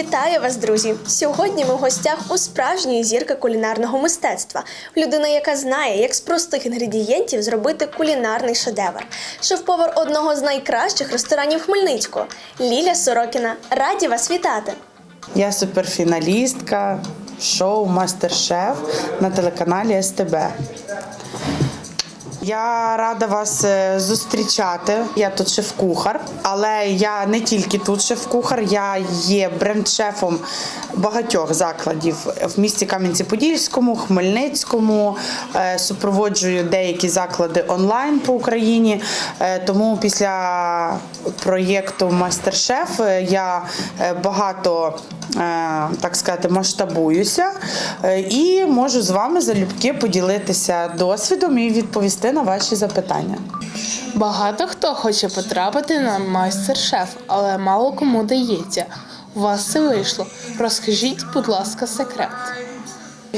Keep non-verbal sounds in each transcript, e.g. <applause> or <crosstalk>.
Вітаю вас, друзі! Сьогодні ми в гостях у справжньої зірки кулінарного мистецтва. Людина, яка знає, як з простих інгредієнтів зробити кулінарний шедевр. Шеф-повар одного з найкращих ресторанів Хмельницького Ліля Сорокіна. Раді вас вітати! Я суперфіналістка шоу Мастер-шеф на телеканалі СТБ. Я рада вас е, зустрічати. Я тут шеф-кухар, але я не тільки тут шеф-кухар, я є бренд-шефом багатьох закладів в місті Кам'янці-Подільському, Хмельницькому. е, Супроводжую деякі заклади онлайн по Україні. Е, Тому після проєкту Мастер-шеф я багато так сказати, масштабуюся е, і можу з вами залюбки поділитися досвідом і відповісти на ваші запитання. Багато хто хоче потрапити на майстер-шеф, але мало кому дається. У вас це вийшло. Розкажіть, будь ласка, секрет.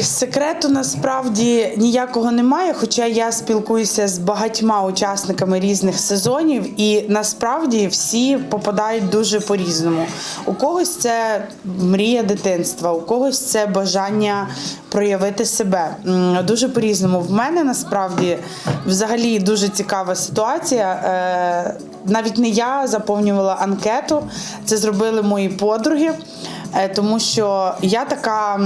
Секрету насправді ніякого немає, хоча я спілкуюся з багатьма учасниками різних сезонів, і насправді всі попадають дуже по-різному. У когось це мрія дитинства, у когось це бажання проявити себе. Дуже по-різному. В мене насправді взагалі дуже цікава ситуація. Е, Навіть не я заповнювала анкету, це зробили мої подруги. Е, тому що я така,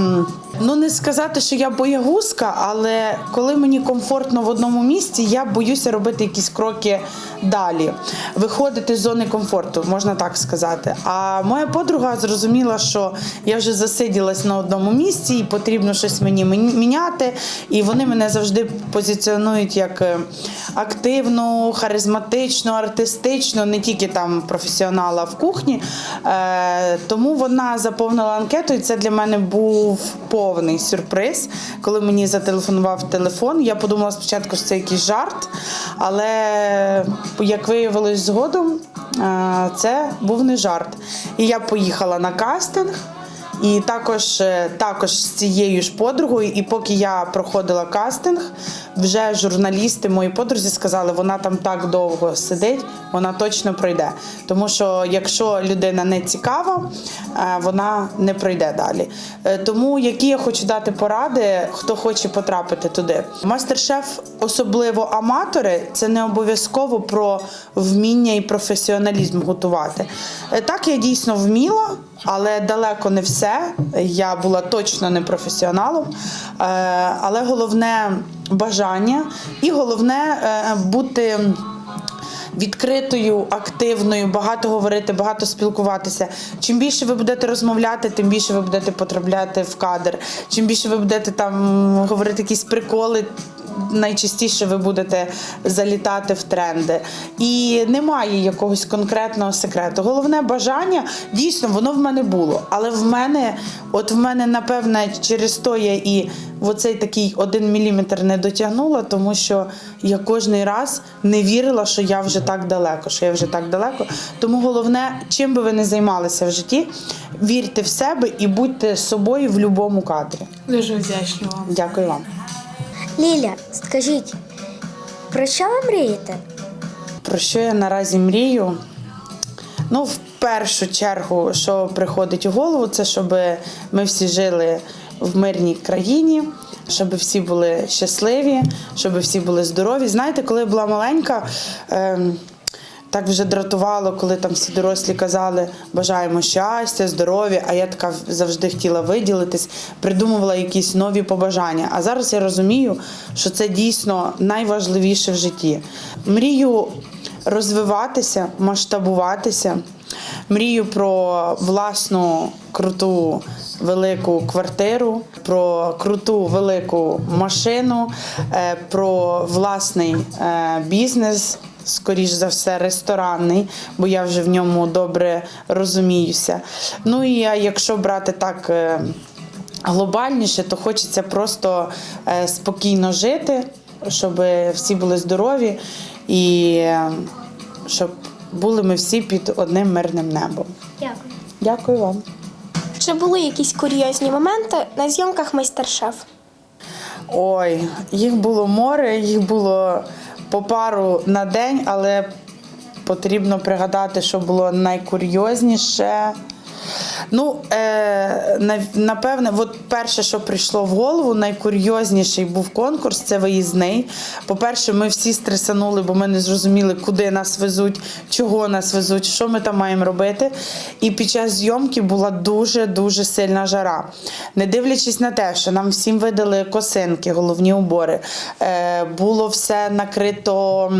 ну не сказати, що я боягузка, але коли мені комфортно в одному місці, я боюся робити якісь кроки далі, виходити з зони комфорту, можна так сказати. А моя подруга зрозуміла, що я вже засиділась на одному місці і потрібно щось мені міняти. І вони мене завжди позиціонують як е, активну, харизматичну, артистичну, не тільки там професіонала в кухні. Е, тому вона заповнила анкету, і це для мене був повний сюрприз. Коли мені зателефонував телефон, я подумала спочатку, що це якийсь жарт, але як виявилось згодом, це був не жарт. І я поїхала на кастинг. І також, е, також з цією ж подругою, і поки я проходила кастинг, вже журналісти мої подрузі сказали, вона там так довго сидить, вона точно пройде. Тому що якщо людина не цікава, е, вона не пройде далі. Е, Тому які я хочу дати поради, хто хоче потрапити туди. Мастер-шеф, особливо аматори, це не обов'язково про вміння і професіоналізм готувати. Так, я дійсно вміла але далеко не все. Я була точно не професіоналом. Е, Але головне бажання і головне е, бути. Відкритою, активною, багато говорити, багато спілкуватися. Чим більше ви будете розмовляти, тим більше ви будете потрапляти в кадр. Чим більше ви будете там говорити якісь приколи, найчастіше ви будете залітати в тренди. І немає якогось конкретного секрету. Головне бажання дійсно воно в мене було. Але в мене, от в мене, напевне, через то я і в оцей такий один міліметр не дотягнула, тому що я кожний раз не вірила, що я вже так далеко, що я вже так далеко. Тому головне, чим би ви не займалися в житті, вірте в себе і будьте собою в будь-якому кадрі. Дуже вдячна вам. Дякую вам. Ліля, скажіть, про що ви мрієте? Про що я наразі мрію? Ну, в першу чергу, що приходить у голову, це щоб ми всі жили в мирній країні, щоб всі були щасливі, щоб всі були здорові. Знаєте, коли я була маленька. ем, так вже дратувало, коли там всі дорослі казали, бажаємо щастя, здоров'я, а я така завжди хотіла виділитись, придумувала якісь нові побажання. А зараз я розумію, що це дійсно найважливіше в житті. Мрію розвиватися, масштабуватися. Мрію про власну круту велику квартиру, про круту велику машину, е, про власний е, бізнес. Скоріш за все, ресторанний, бо я вже в ньому добре розуміюся. Ну і якщо брати так е, глобальніше, то хочеться просто е, спокійно жити, щоб всі були здорові і е, щоб були ми всі під одним мирним небом. Дякую. Дякую вам. Чи були якісь курйозні моменти на зйомках майстер-шеф? Ой, їх було море, їх було по пару на день, але потрібно пригадати, що було найкурйозніше. Ну, е, напевне, от перше, що прийшло в голову, найкурйозніший був конкурс це виїзний. По-перше, ми всі стресанули, бо ми не зрозуміли, куди нас везуть, чого нас везуть, що ми там маємо робити. І під час зйомки була дуже-дуже сильна жара. Не дивлячись на те, що нам всім видали косинки, головні убори, е, було все накрито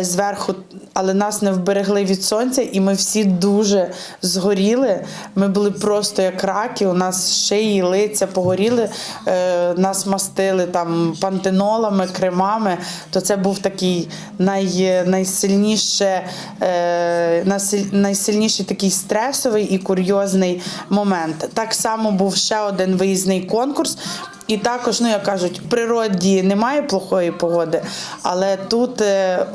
зверху, але нас не вберегли від сонця, і ми всі дуже згоріли. Ми були просто як раки, у нас шиї, лиця погоріли, е, нас мастили там пантенолами, кремами. То це був такий най, найсильніше, е, найсильніший такий стресовий і курйозний момент. Так само був ще один виїзний конкурс. І також, ну як кажуть, в природі немає плохої погоди, але тут е,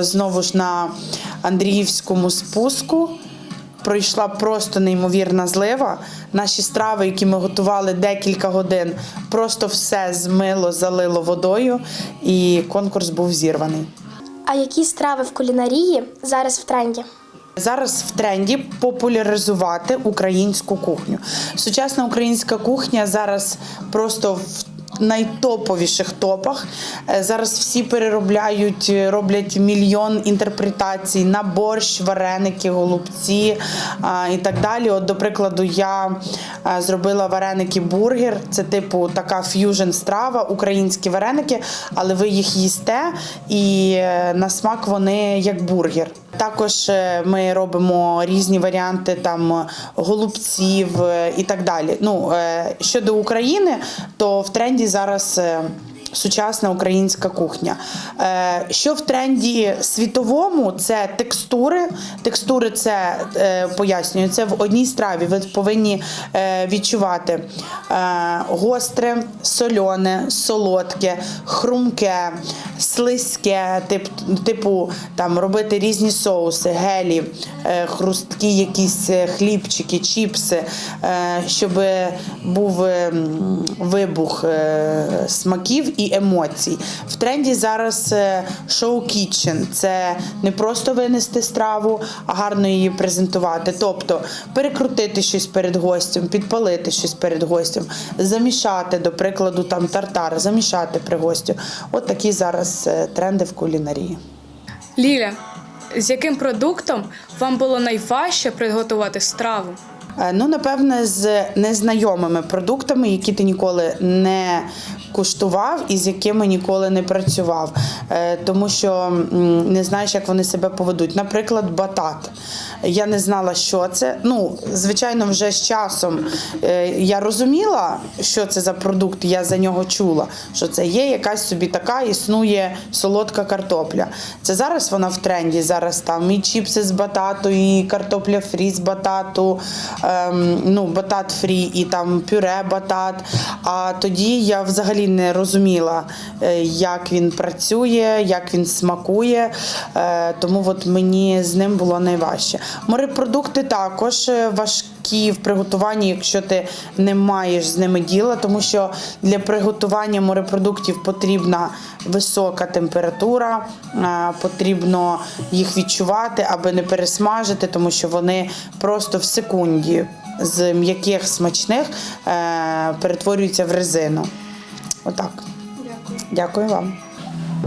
знову ж на Андріївському спуску пройшла просто неймовірна злива. Наші страви, які ми готували декілька годин, просто все змило, залило водою, і конкурс був зірваний. А які страви в кулінарії зараз в тренді? Зараз в тренді популяризувати українську кухню. Сучасна українська кухня зараз просто в найтоповіших топах. Е, Зараз всі переробляють, е, роблять мільйон інтерпретацій на борщ, вареники, голубці і так далі. От, до прикладу, я е, зробила вареники бургер. Це типу така ф'южн страва, українські вареники, але ви їх їсте, і е, на смак вони як бургер. Також е, ми робимо різні варіанти там голубців е, і так далі. Ну е, щодо України, то в тренді зараз. Сучасна українська кухня. Е, Що в тренді світовому, це текстури. Текстури це е, пояснюю, це в одній страві. Ви повинні е, відчувати гостре, сольоне, солодке, хрумке, слизьке, тип, типу там робити різні соуси, гелі, хрусткі якісь хлібчики, чіпси, щоб був е, вибух смаків і емоцій. В тренді зараз е, шоу кітчен. Це не просто винести страву, а гарно її презентувати. Тобто перекрутити щось перед гостем, підпалити щось перед гостем, замішати, до прикладу, там тартар, замішати при гостю. От такі зараз е, тренди в кулінарії. Ліля, з яким продуктом вам було найважче приготувати страву? Е, Ну, напевне, з незнайомими продуктами, які ти ніколи не куштував і з якими ніколи не працював, Е, тому що не знаєш, як вони себе поведуть. Наприклад, батат. Я не знала, що це. Ну, звичайно, вже з часом е, я розуміла, що це за продукт, я за нього чула, що це є якась собі така існує солодка картопля. Це зараз вона в тренді. Зараз там і чіпси з батату, і картопля фрі з батату, ем, ну, батат фрі, і там пюре батат. А тоді я взагалі не розуміла, е, як він працює, як він смакує. Е, Тому от мені з ним було найважче. Морепродукти також е, важкі в приготуванні, якщо ти не маєш з ними діла, тому що для приготування морепродуктів потрібна висока температура, е, потрібно їх відчувати, аби не пересмажити, тому що вони просто в секунді з м'яких смачних е, перетворюються в резину. Отак. Дякую. Дякую вам.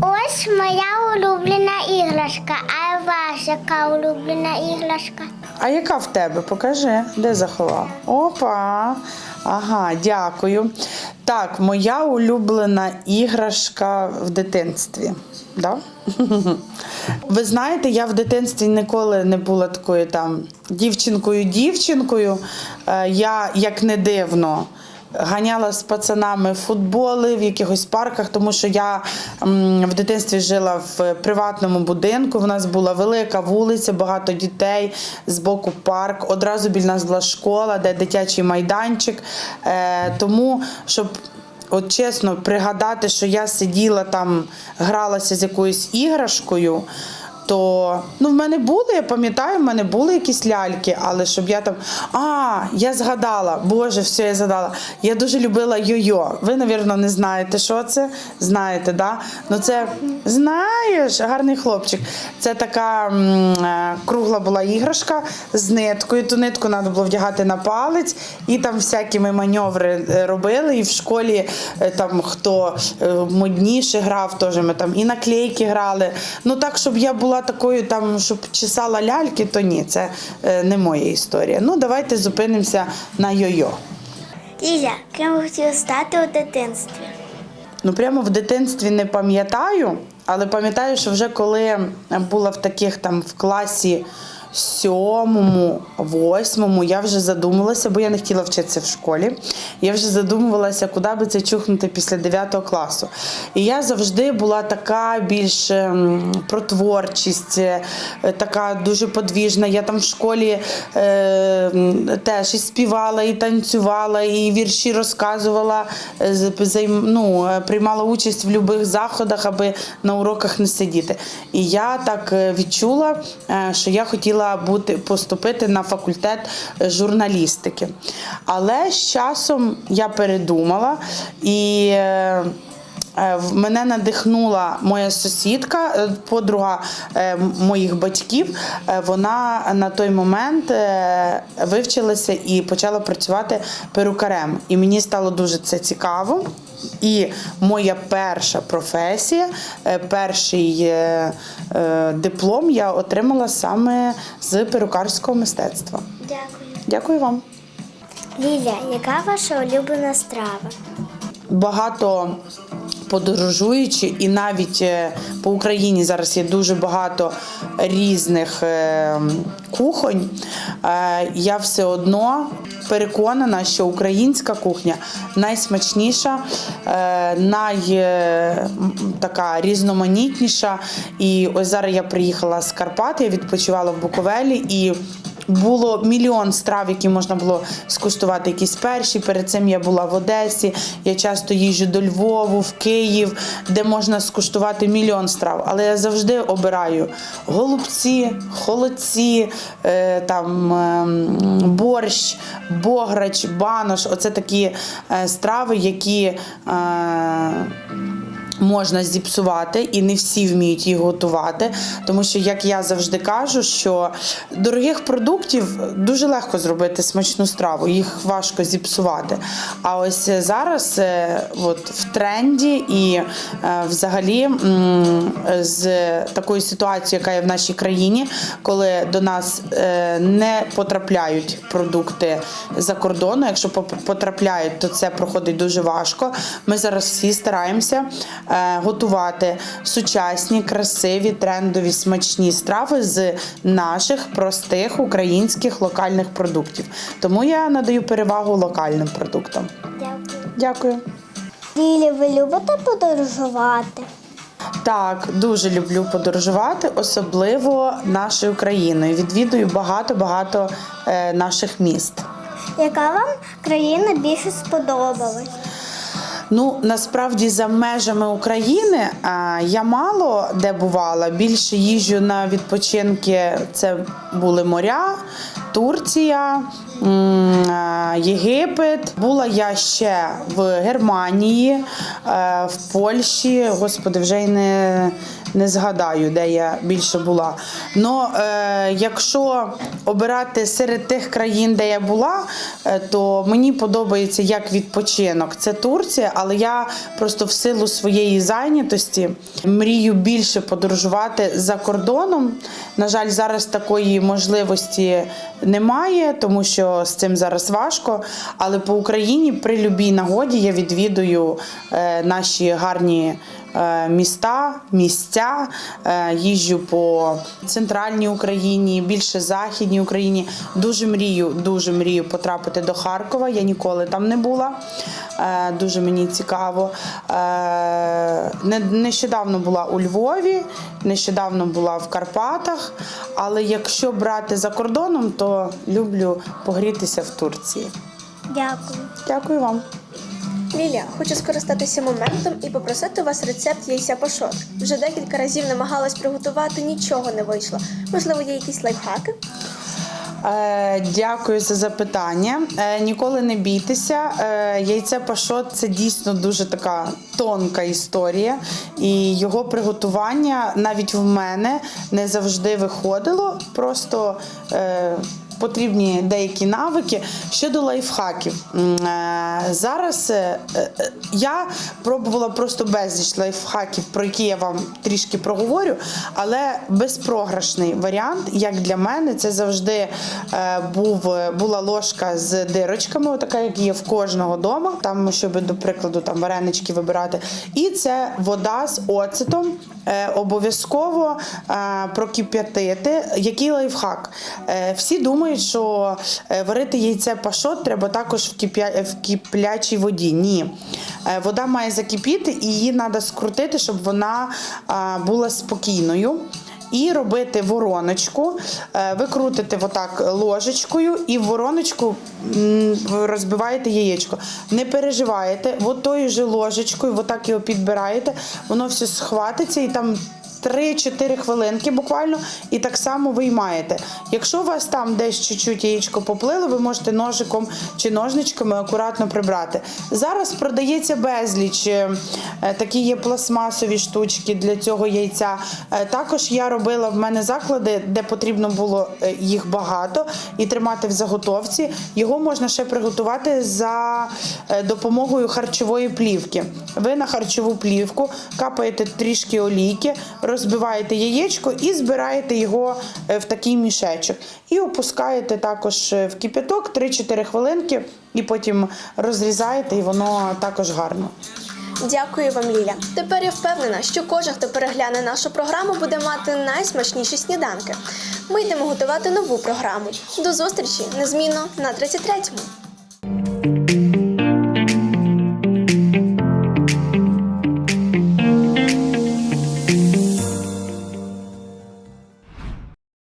Ось моя улюблена іграшка. А яка улюблена іграшка? А яка в тебе? Покажи, де заховав? Опа. Ага, дякую. Так, моя улюблена іграшка в дитинстві. Да? <laughs> Ви знаєте, я в дитинстві ніколи не була такою там дівчинкою-дівчинкою. Е, Я, як не дивно, ганяла з пацанами футболи в якихось парках, тому що я в дитинстві жила в приватному будинку. В нас була велика вулиця, багато дітей, збоку парк. Одразу біля нас була школа, де дитячий майданчик. Е, тому, щоб От чесно пригадати, що я сиділа там, гралася з якоюсь іграшкою. То ну, в мене були, я пам'ятаю, в мене були якісь ляльки, але щоб я там. А, я згадала, Боже, все, я згадала. Я дуже любила йо-йо. Ви, напевно, не знаєте, що це. Знаєте, да? Ну це знаєш, гарний хлопчик. Це така м, е, кругла була іграшка з ниткою. Ту нитку треба було вдягати на палець, і там всякі ми маневри е, робили. І в школі е, там хто модніше грав, теж ми там і наклейки грали. Ну так, щоб я була такою, там, щоб чесала ляльки, то ні, це е, не моя історія. Ну, давайте зупинимося на йо-йо. Ліля, ким ви хотіли стати у дитинстві? Ну, прямо в дитинстві не пам'ятаю, але пам'ятаю, що вже коли була в таких там в класі сьомому, восьмому, я вже задумалася, бо я не хотіла вчитися в школі. Я вже задумувалася, куди би це чухнути після 9 класу. І я завжди була така більш ем, про творчість, е, така дуже подвіжна. Я там в школі е, теж і співала, і танцювала, і вірші розказувала, е, ну, е, приймала участь в будь-яких заходах, аби на уроках не сидіти. І я так відчула, що я хотіла бути поступити на факультет е, журналістики. Але з часом я передумала і. е, Е, Мене надихнула моя сусідка, подруга моїх батьків. Вона на той момент вивчилася і почала працювати перукарем. І мені стало дуже це цікаво. І моя перша професія, е, перший е, е, диплом я отримала саме з перукарського мистецтва. Дякую. Дякую вам. Ліля, яка ваша улюблена страва? багато подорожуючи, і навіть по Україні зараз є дуже багато різних кухонь. Я все одно переконана, що українська кухня найсмачніша, е, най е, така різноманітніша. І ось зараз я приїхала з Карпат, я відпочивала в Буковелі і. Було мільйон страв, які можна було скуштувати. Якісь перші. Перед цим я була в Одесі. Я часто їжджу до Львову, в Київ, де можна скуштувати мільйон страв. Але я завжди обираю голубці, холодці, е, там ем, борщ, бограч, банош. Оце такі е, страви, які. Можна зіпсувати, і не всі вміють їх готувати. Тому що, як я завжди кажу, що дорогих продуктів дуже легко зробити смачну страву, їх важко зіпсувати. А ось зараз е, от, в тренді і е, взагалі з такою ситуацією, яка є в нашій країні, коли до нас е, не потрапляють продукти за кордону. Якщо потрапляють, то це проходить дуже важко. Ми зараз всі стараємося готувати сучасні, красиві, трендові, смачні страви з наших простих українських локальних продуктів. Тому я надаю перевагу локальним продуктам. Дякую. Дякую. Ліля, ви любите подорожувати? Так, дуже люблю подорожувати, особливо нашою країною. Відвідую багато-багато е, наших міст. Яка вам країна більше сподобалась? Ну насправді за межами України я мало де бувала. Більше їжджу на відпочинки. Це були моря, Турція, Єгипет. Була я ще в Германії, е, в Польщі. Господи, вже й не, не згадаю, де я більше була. Но е, якщо обирати серед тих країн, де я була, е, то мені подобається як відпочинок. Це Турція, але я просто в силу своєї зайнятості мрію більше подорожувати за кордоном. На жаль, зараз такої можливості немає, тому що з цим зараз важко. Але по Україні при любій нагоді я відвідую е, наші гарні міста, місця. Е, Їжджу по центральній Україні, більше західній Україні. Дуже мрію, дуже мрію потрапити до Харкова. Я ніколи там не була. Е, Дуже мені цікаво. Е, Нещодавно була у Львові, нещодавно була в Карпатах. Але якщо брати за кордоном, то люблю погрітися в Турції. Дякую. Дякую вам. Лілія, хочу скористатися моментом і попросити у вас рецепт яйця пашот. Вже декілька разів намагалась приготувати, нічого не вийшло. Можливо, є якісь лайфхаки? Е, Дякую за запитання. Е, Ніколи не бійтеся. Е, Яйце пашот це дійсно дуже така тонка історія, і його приготування навіть в мене не завжди виходило. Просто потрібні деякі навики щодо лайфхаків. Е, Зараз е, е, я пробувала просто безліч лайфхаків, про які я вам трішки проговорю, але безпрограшний варіант, як для мене, це завжди був, була ложка з дирочками, така як є в кожного вдома, там, щоб, до прикладу, там варенички вибирати. І це вода з оцетом. Обов'язково прокип'ятити. Який лайфхак? Всі думають, що е, варити яйце пашот треба також в, кип'я... в киплячій воді. Ні. Е, вода має закипіти і її треба скрутити, щоб вона е, була спокійною. І робити вороночку, Е, ви крутите отак ложечкою і в вороночку розбиваєте яєчко. Не переживаєте, от тою же ложечкою, отак його підбираєте, воно все схватиться і там 3-4 хвилинки буквально, і так само виймаєте. Якщо у вас там десь чуть-чуть яєчко поплило, ви можете ножиком чи ножничками акуратно прибрати. Зараз продається безліч. е, е, Такі є пластмасові штучки для цього яйця. Е, Також я робила в мене заклади, де потрібно було їх багато і тримати в заготовці. Його можна ще приготувати за допомогою харчової плівки. Ви на харчову плівку капаєте трішки олійки, розбиваєте яєчко і збираєте його е, в такий мішечок. І опускаєте також е, в кипяток 3-4 хвилинки, і потім розрізаєте, і воно також гарно. Дякую вам, Ліля. Тепер я впевнена, що кожен, хто перегляне нашу програму, буде мати найсмачніші сніданки. Ми йдемо готувати нову програму. До зустрічі незмінно на 33-му.